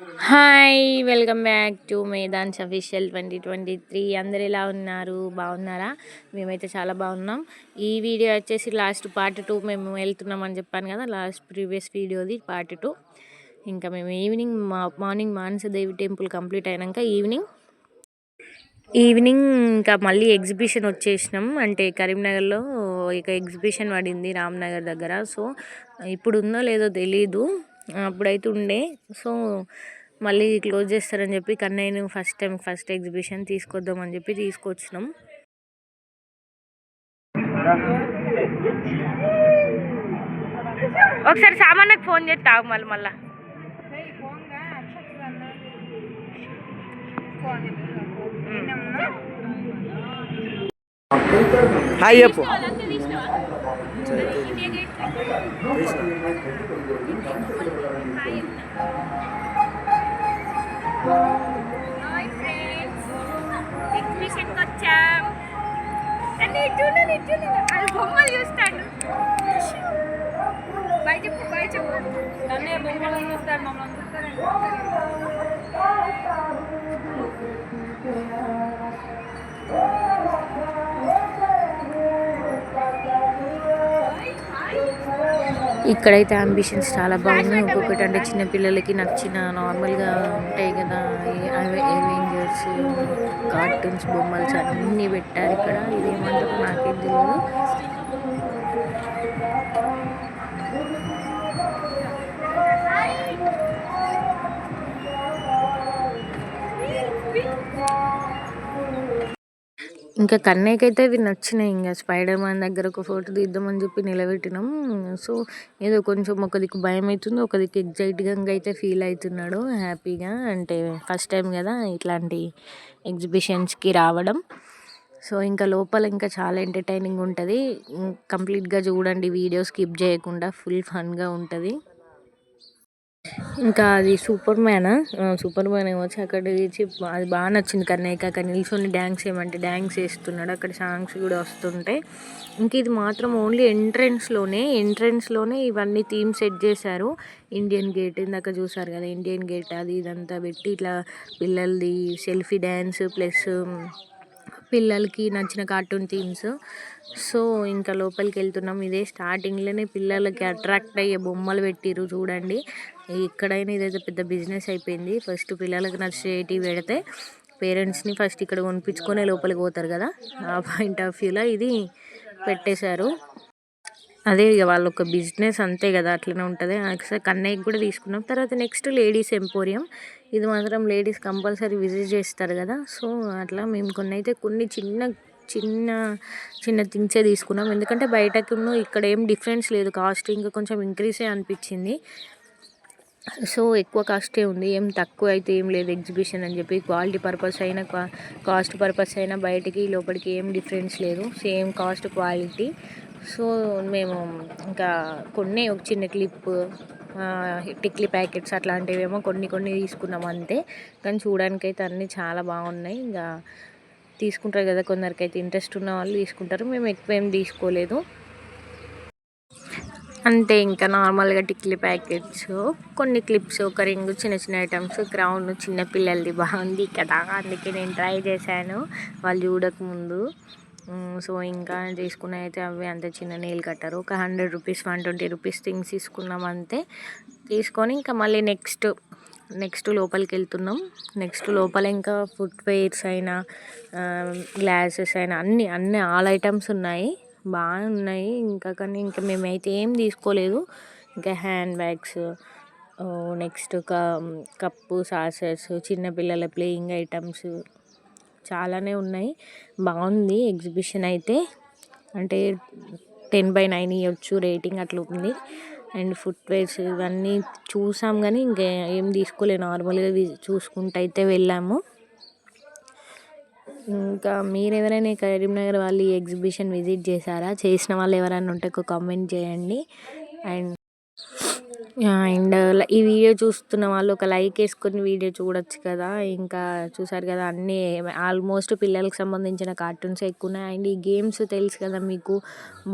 Hi welcome back to మేదాన్స్ official twenty twenty three. అందరు ఎలా ఉన్నారు? బాగున్నారా? మేమైతే చాలా బాగున్నాం. ఈ వీడియో వచ్చేసి లాస్ట్ పార్ట్ టూ. మేము వెళ్తున్నాం అని చెప్పాను కదా లాస్ట్ ప్రీవియస్ వీడియోది పార్ట్ టూ. ఇంకా మేము ఈవినింగ్ మా మార్నింగ్ మానసదేవి టెంపుల్ కంప్లీట్ అయినాక ఈవినింగ్ ఈవినింగ్ ఇంకా మళ్ళీ ఎగ్జిబిషన్ వచ్చేసినాం. అంటే కరీంనగర్లో ఇక ఎగ్జిబిషన్ పడింది రామ్నగర్ దగ్గర. సో ఇప్పుడు ఉందో లేదో తెలీదు. అప్పుడైతే ఉండే. సో మళ్ళీ క్లోజ్ చేస్తారని చెప్పి కన్నయ్యను ఫస్ట్ టైం ఫస్ట్ ఎగ్జిబిషన్ తీసుకొద్దామని చెప్పి తీసుకొచ్చినాం. ఒకసారి సామాన్కి ఫోన్ చేస్తావు మళ్ళీ మళ్ళీ. హాయ్ చెప్పు. హాయ్ ఫ్రెండ్స్ ఎగ్జిబిషన్కి వచ్చాం అంటే ఇటున్నాను ఇటున్నాను అది బొమ్మలు చూస్తాడు బాయ్ చెప్పు బాయ్ చెప్పు నన్నే బొమ్మలు చూస్తాడు మమ్మల్ని చూస్తారండి ఇక్కడైతే అంబిషన్స్ చాలా బాగున్నాయి. ఇంకొకటి అంటే చిన్నపిల్లలకి నచ్చిన నార్మల్గా ఉంటాయి కదా అవెంజర్స్ కార్టూన్స్ బొమ్మల్స్ అన్నీ పెట్టారు ఇక్కడ. ఇదేమంటారు నాకేం తెలియదు ఇంకా కన్నయ్యకైతే అయితే ఇవి నచ్చినాయి. ఇంకా స్పైడర్ మ్యాన్ దగ్గర ఒక ఫోటో తీద్దామని చెప్పి నిలబెట్టినాం. సో ఏదో కొంచెం ఒక దిక్కు భయం అవుతుంది ఒక దిక్కు ఎగ్జైట్గా అయితే ఫీల్ అవుతున్నాడు హ్యాపీగా. అంటే ఫస్ట్ టైం కదా ఇట్లాంటి ఎగ్జిబిషన్స్కి రావడం. సో ఇంకా లోపల ఇంకా చాలా ఎంటర్టైనింగ్ ఉంటుంది. కంప్లీట్గా చూడండి వీడియో స్కిప్ చేయకుండా ఫుల్ ఫన్గా ఉంటుంది. ఇంకా అది సూపర్ మ్యాన్ సూపర్ మ్యాన్ ఏమొచ్చి అక్కడ అది బాగా నచ్చింది కన్నయ్యకి. అక్కడ నిల్చొని డ్యాన్స్ ఏమంటే డ్యాన్స్ వేస్తున్నాడు అక్కడ సాంగ్స్ కూడా వస్తుంటాయి. ఇంక ఇది మాత్రం ఓన్లీ ఎంట్రెన్స్లోనే ఎంట్రెన్స్లోనే ఇవన్నీ థీమ్ సెట్ చేశారు. ఇండియన్ గేట్ ఇందాక చూసారు కదా ఇండియన్ గేట్ అది ఇదంతా పెట్టి ఇట్లా పిల్లలది సెల్ఫీ డ్యాన్స్ ప్లస్ పిల్లలకి నచ్చిన కార్టూన్ థీమ్స్. సో ఇంకా లోపలికి వెళ్తున్నాం ఇదే స్టార్టింగ్లోనే పిల్లలకి అట్రాక్ట్ అయ్యే బొమ్మలు పెట్టిరు చూడండి. ఎక్కడైనా ఇదైతే పెద్ద బిజినెస్ అయిపోయింది. ఫస్ట్ పిల్లలకు నచ్చేటివి పెడితే పేరెంట్స్ని ఫస్ట్ ఇక్కడ కొనిపించుకునే లోపలికి పోతారు కదా. ఆ పాయింట్ ఆఫ్ వ్యూలో ఇది పెట్టేశారు. అదే ఇక వాళ్ళ ఒక బిజినెస్ అంతే కదా అట్లనే ఉంటుంది. ఒకసారి కన్నయ్యకి కూడా తీసుకున్నాం. తర్వాత నెక్స్ట్ లేడీస్ ఎంపోరియం. ఇది మాత్రం లేడీస్ కంపల్సరీ విజిట్ చేస్తారు కదా సో అట్లా మేము కొన్ని అయితే కొన్ని చిన్న చిన్న చిన్న థింగ్సే తీసుకున్నాం. ఎందుకంటే బయటకు ఇక్కడ ఏం డిఫరెన్స్ లేదు. కాస్ట్ ఇంకా కొంచెం ఇంక్రీసే అనిపించింది. సో ఎక్కువ కాస్టే ఉంది. ఏం తక్కువ అయితే ఏం లేదు ఎగ్జిబిషన్ అని చెప్పి. క్వాలిటీ పర్పస్ అయినా కాస్ట్ పర్పస్ అయినా బయటికి లోపలికి ఏం డిఫరెన్స్ లేదు. Same cost quality. సో మేము ఇంకా కొన్ని ఒక చిన్న క్లిప్ టిక్లీ ప్యాకెట్స్ అట్లాంటివేమో కొన్ని కొన్ని తీసుకున్నాం అంతే. కానీ చూడడానికైతే అన్నీ చాలా బాగున్నాయి. ఇంకా తీసుకుంటారు కదా కొందరికైతే ఇంట్రెస్ట్ ఉన్న వాళ్ళు తీసుకుంటారు. మేము ఎక్కువ ఏం తీసుకోలేదు. అంతే ఇంకా నార్మల్గా టిక్లీ ప్యాకెట్స్ కొన్ని క్లిప్స్ ఒక రింగ్ చిన్న చిన్న ఐటమ్స్ గ్రౌండ్ చిన్నపిల్లలది బాగుంది కదా. అందుకే నేను ట్రై చేశాను. వాళ్ళు చూడకముందు. సో ఇంకా తీసుకున్న అయితే అవి అంత చిన్న నీళ్ళు కట్టరు. ఒక hundred rupees one twenty rupees things తీసుకున్నాం అంతే. తీసుకొని ఇంకా మళ్ళీ నెక్స్ట్ నెక్స్ట్ లోపలికి వెళ్తున్నాం. నెక్స్ట్ లోపల ఇంకా ఫుట్వేర్స్ అయినా గ్లాసెస్ అయినా అన్ని అన్ని ఆల్ ఐటమ్స్ ఉన్నాయి. బాగా ఉన్నాయి. ఇంకా కానీ ఇంకా మేమైతే ఏం తీసుకోలేదు. ఇంకా hand bags next cup saucers చిన్నపిల్లల ప్లేయింగ్ ఐటమ్స్ చాలానే ఉన్నాయి. బాగుంది ఎగ్జిబిషన్ అయితే. అంటే టెన్ బై నైన్ ఇవ్వచ్చు రేటింగ్ అట్లా ఉంది. అండ్ ఫుట్వేర్స్ ఇవన్నీ చూసాం కానీ ఇంకా ఏం తీసుకోలేదు. నార్మల్గా చూసుకుంటూ అయితే వెళ్ళాము. ఇంకా మీరు ఎవరైనా కరీంనగర్ వాళ్ళు ఈ ఎగ్జిబిషన్ విజిట్ చేశారా? చేసిన వాళ్ళు ఎవరైనా ఉంటే ఒక కామెంట్ చేయండి. అండ్ అండ్ ఈ వీడియో చూస్తున్న వాళ్ళు ఒక లైక్ వేసుకొని వీడియో చూడొచ్చు కదా. ఇంకా చూసారు కదా అన్నీ ఆల్మోస్ట్ పిల్లలకు సంబంధించిన కార్టూన్స్ ఎక్కువ ఉన్నాయి అండ్ ఈ గేమ్స్ తెలుసు కదా మీకు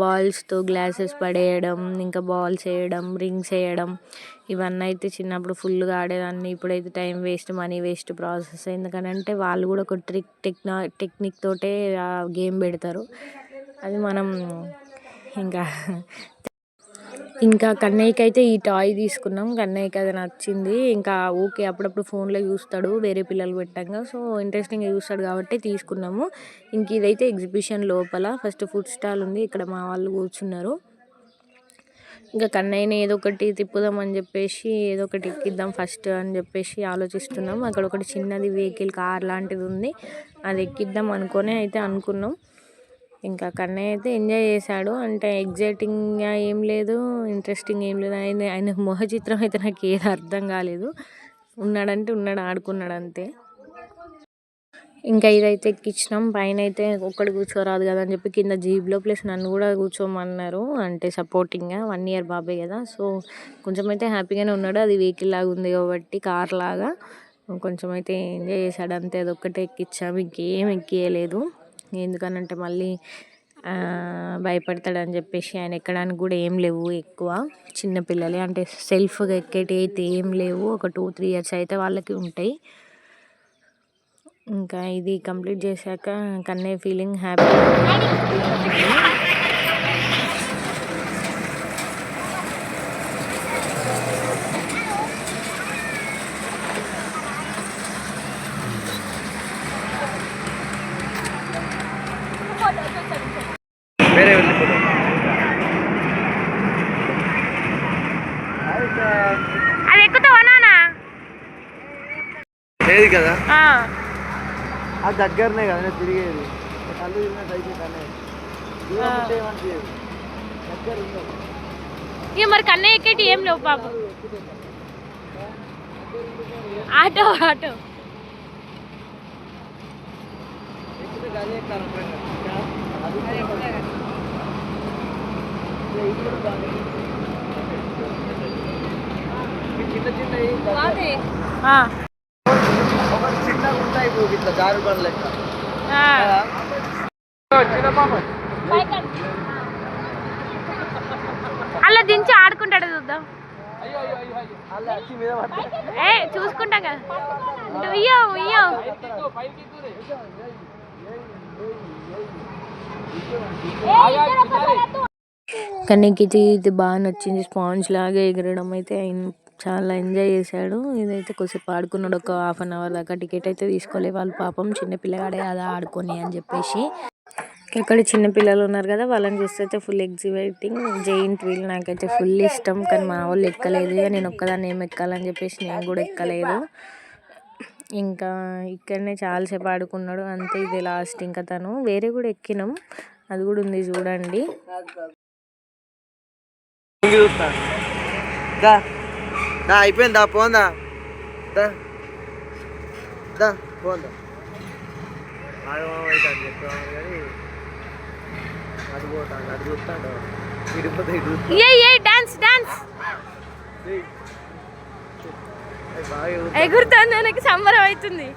బాల్స్తో గ్లాసెస్ పడేయడం ఇంకా బాల్స్ వేయడం రింగ్స్ వేయడం ఇవన్నీ అయితే చిన్నప్పుడు ఫుల్గా ఆడేదాన్ని. ఇప్పుడైతే time waste money waste process. ఎందుకనంటే వాళ్ళు కూడా ఒక ట్రిక్ టెక్నా టెక్నిక్ తోటే గేమ్ పెడతారు. అది మనం ఇంకా ఇంకా కన్నయ్యకి అయితే ఈ టాయ్ తీసుకున్నాం. కన్నయ్యకి అది నచ్చింది. ఇంకా ఓకే అప్పుడప్పుడు ఫోన్లో చూస్తాడు. వేరే పిల్లలు పెట్టంగా సో ఇంట్రెస్టింగ్గా చూస్తాడు కాబట్టి తీసుకున్నాము. ఇంక ఇదైతే ఎగ్జిబిషన్ లోపల. ఫస్ట్ ఫుడ్ స్టాల్ ఉంది. ఇక్కడ మా వాళ్ళు కూర్చున్నారు. ఇంకా కన్నయ్యని ఏదో ఒకటి తిప్పుదాం అని చెప్పేసి ఏదో ఒకటి ఎక్కిద్దాం ఫస్ట్ అని చెప్పేసి ఆలోచిస్తున్నాం. అక్కడ ఒకటి చిన్నది వెహికల్ కార్ లాంటిది ఉంది. అది ఎక్కిద్దాం అనుకునే అయితే అనుకున్నాం. ఇంకా కన్నయ్య అయితే ఎంజాయ్ చేశాడు. అంటే ఎగ్జైటింగ్గా ఏం లేదు ఇంట్రెస్టింగ్ ఏం లేదు. ఆయన ఆయన మొహ చిత్రం అయితే నాకు ఏది అర్థం కాలేదు. ఉన్నాడంటే ఉన్నాడు ఆడుకున్నాడు అంతే. ఇంకా ఇదైతే ఎక్కించినాం పైన అయితే ఒక్కడు కూర్చోరాదు కదా అని చెప్పి కింద జీబ్లో ప్లస్ నన్ను కూడా కూర్చోమన్నారు. అంటే సపోర్టింగ్గా వన్ ఇయర్ బాబే కదా. సో కొంచెం అయితే హ్యాపీగానే ఉన్నాడు. అది వెహికల్ లాగా ఉంది కాబట్టి కార్ లాగా. కొంచెం అయితే ఎంజాయ్ చేశాడు అంతే. అదొక్కటే ఎక్కించాము ఇంకేం ఎక్కియలేదు. ఎందుకనంటే మళ్ళీ భయపడతాడని చెప్పేసి ఆయన ఎక్కడానికి కూడా ఏం లేవు ఎక్కువ. చిన్నపిల్లలే అంటే సెల్ఫ్గా ఎక్కేటి అయితే ఏం లేవు. ఒక టూ త్రీ ఇయర్స్ అయితే వాళ్ళకి ఉంటాయి. ఇంకా ఇది కంప్లీట్ చేశాక కన్నే ఫీలింగ్ హ్యాపీ వేరే వెళ్ళిపోతాం అది ఎక్కుతావా నానా లేదు కదా? ఆ. దగ్గరనే కదా నేను తిరిగేది. కళ్ళు తిరిగినట్టు అయితే కనే దూరం ఉంటే ఏమనిపించదు దగ్గర ఉండదు ఇక మరి కన్నయ్య ఎక్కేటి ఏం లేవు పాప. Auto auto. ఎక్కితే గదే ఉంటాయి ఇట్లా లెక్క. అలా దించి ఆడుకుంటాడు చూద్దాం. ఏ చూసుకుంటాం కదా. ఉయ్యో ఉయ్యో కానీ ఇది ఇది బాగా నచ్చింది. స్పాంజ్ లాగా ఎగరడం అయితే చాలా ఎంజాయ్ చేశాడు. ఇదైతే కొద్దిసేపు ఆడుకున్నాడు. ఒక హాఫ్ అన్ అవర్ దాకా టికెట్ అయితే తీసుకోలే. వాళ్ళు పాపం చిన్న పిల్లగాడే కదా ఆడుకొని అని చెప్పేసి. ఇక్కడ చిన్న పిల్లలు ఉన్నారు కదా వాళ్ళని చూస్తే అయితే ఫుల్ ఎగ్జిబిటింగ్ జైంట్ వీల్ నాకైతే ఫుల్ ఇష్టం. కానీ మా వాళ్ళు ఎక్కలేదు. నేను ఒక్కదాన్ని ఏం ఎక్కాలని చెప్పేసి నేను కూడా ఎక్కలేదు. ఇంకా ఇక్కడనే చాలాసేపు ఆడుకున్నాడు. అంతే ఇది లాస్ట్ ఇంకా తను. వేరే కూడా ఎక్కినాం. అది కూడా ఉంది చూడండి. ఇంగి దా దా అయిపోయిందా పోందా? దా. దా పోందా? ఆగమైతే కానీ పోతాడు అటు చూస్తాడు. Dance dance. ఎగురుతుంది నాకు సంబరం అవుతుంది.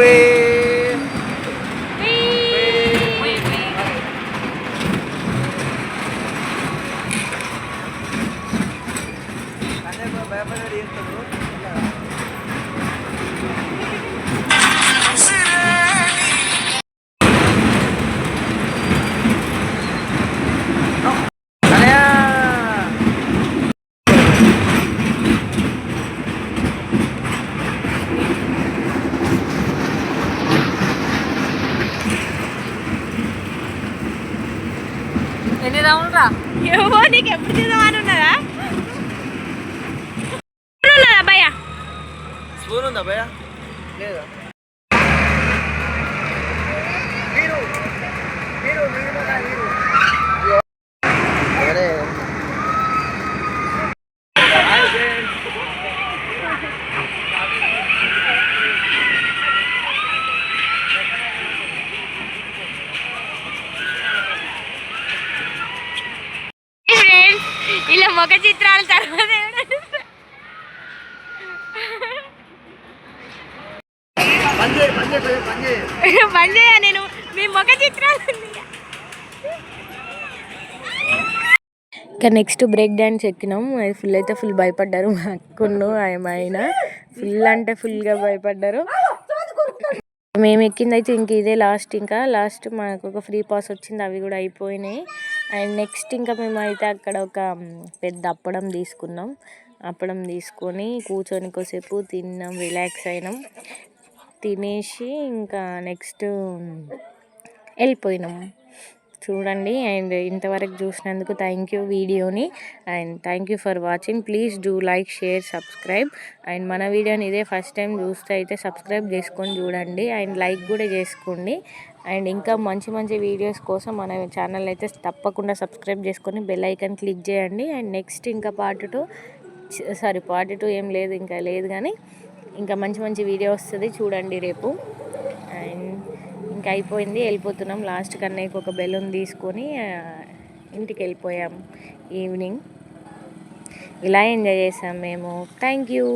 way. నీకు ఎప్పుడు చూద్దామని ఉన్నదా ఉన్నదా భయ్య స్పూన్ ఉందా భయ లేదా? మీరు మీరు మీరు మీరు అరే ముఖ చిత్రాలు తర్వాత బంద్ చేయ నేను మీ ముఖ చిత్రాలు ఇంకా నెక్స్ట్ బ్రేక్ డ్యాన్స్ ఎక్కినాం. అది ఫుల్ అయితే ఫుల్ భయపడ్డారు మా అక్కును ఆయన. ఫుల్ అంటే ఫుల్గా భయపడ్డారు. మేము ఎక్కింది అయితే ఇంక ఇదే లాస్ట్ ఇంకా. లాస్ట్ మనకు ఒక ఫ్రీ పాస్ వచ్చింది అవి కూడా అయిపోయినాయి. అండ్ నెక్స్ట్ ఇంకా మేమైతే అక్కడ ఒక పెద్ద అప్పడం తీసుకున్నాం. అప్పడం తీసుకొని కూర్చొని కోసేపు తిన్నాం రిలాక్స్ అయినాం. తినేసి ఇంకా నెక్స్ట్ వెళ్ళిపోయినాం. చూడండి. అండ్ ఇంతవరకు చూసినందుకు థ్యాంక్ యూ వీడియోని. And thank you for watching. Please do like share subscribe. And మన వీడియోని ఇదే ఫస్ట్ టైం చూస్తే అయితే సబ్స్క్రైబ్ చేసుకొని చూడండి. అండ్ లైక్ కూడా చేసుకోండి. అండ్ ఇంకా మంచి మంచి వీడియోస్ కోసం మన ఛానల్ అయితే తప్పకుండా సబ్స్క్రైబ్ చేసుకొని బెల్ ఐకాన్ క్లిక్ చేయండి. అండ్ నెక్స్ట్ ఇంకా part two. Sorry part two ఏం లేదు ఇంకా లేదు కానీ ఇంకా మంచి మంచి వీడియో వస్తుంది చూడండి రేపు. ఇంకా అయిపోయింది వెళ్ళిపోతున్నాం. లాస్ట్ కన్నయ్యకి ఒక బెలూన్ తీసుకొని ఇంటికి వెళ్ళిపోయాం. ఈవినింగ్. ఇలా ఎంజాయ్ చేసాం మేము. Thank you